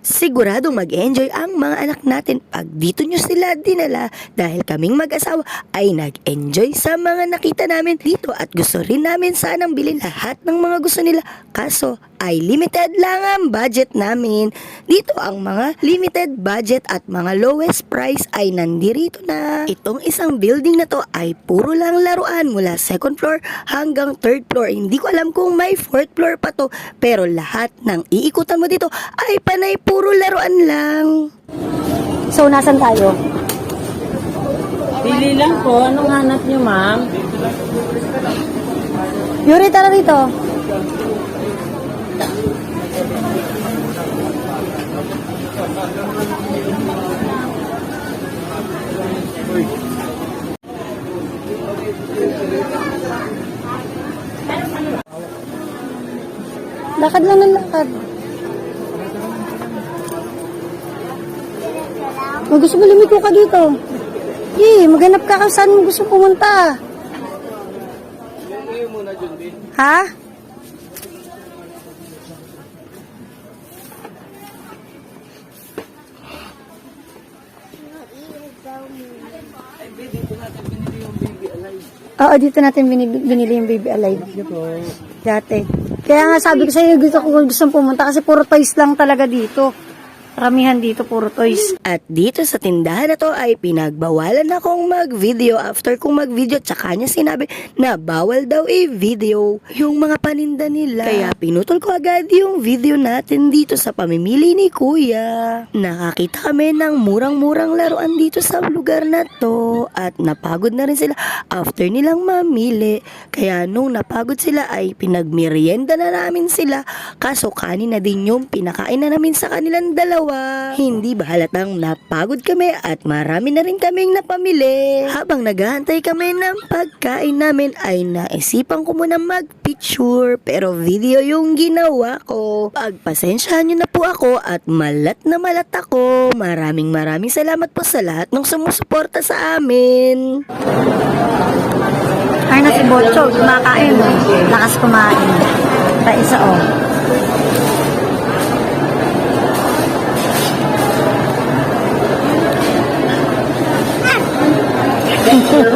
Siguradong mag-enjoy ang mga anak natin pag dito nyo sila dinala dahil kaming mag-asawa ay nag-enjoy sa mga nakita namin dito at gusto rin namin sanang bilhin lahat ng mga gusto nila kaso ay limited lang ang budget namin. Dito ang mga limited budget at mga lowest price ay nandirito na. Itong isang building na to ay puro lang laruan mula second floor hanggang third floor. Hindi ko alam kung may fourth floor pa to pero lahat ng iikutan mo dito ay panay puro laruan lang. So, nasan tayo? Pili lang po. Anong hanap niyo, ma'am? Yuri, tara rito. Lakad lang ng lakad. Kung gusto mo lumiko ka dito. Eh, maghanap ka kung saan mo gusto pumunta. Ha? Oo, dito natin binili, binili yung baby alive. Dati. Kaya nga sabi ko sa'yo, gusto ko gusto pumunta kasi puro toys lang talaga dito. Ramihan dito, puro toys. At dito sa tindahan na to ay pinagbawalan akong mag-video after kong mag-video tsaka niya sinabi na bawal daw i-video yung mga paninda nila. Kaya pinutol ko agad yung video natin dito sa pamimili ni Kuya. Nakakita kami ng murang-murang laruan dito sa lugar na to at napagod na rin sila after nilang mamili. Kaya nung napagod sila ay pinagmerienda na namin sila kaso kanin na din yung pinakain na namin sa kanilang dalawa. Hindi ba halatang napagod kami at marami na rin kaming napamili. Habang naghahantay kami ng pagkain namin ay naisipan ko muna mag-picture pero video yung ginawa ko. Pagpasensyahan nyo na po ako at malat na malat ako. Maraming maraming salamat po sa lahat ng sumusuporta sa amin. Ay na si Bocho, kumakain. Lakas kumain. Pa isa oh. Siya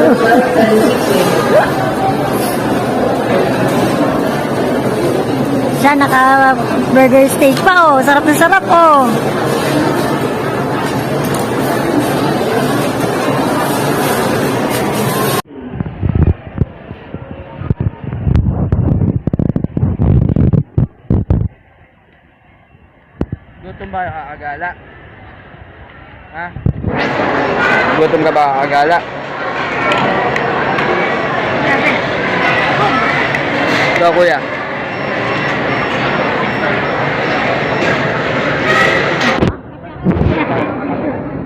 naka burger steak pa oh. Sarap na sarap oh. Gutom ba kakagala? Ha? Gutom ka ba kakagala? Ikaw kuya?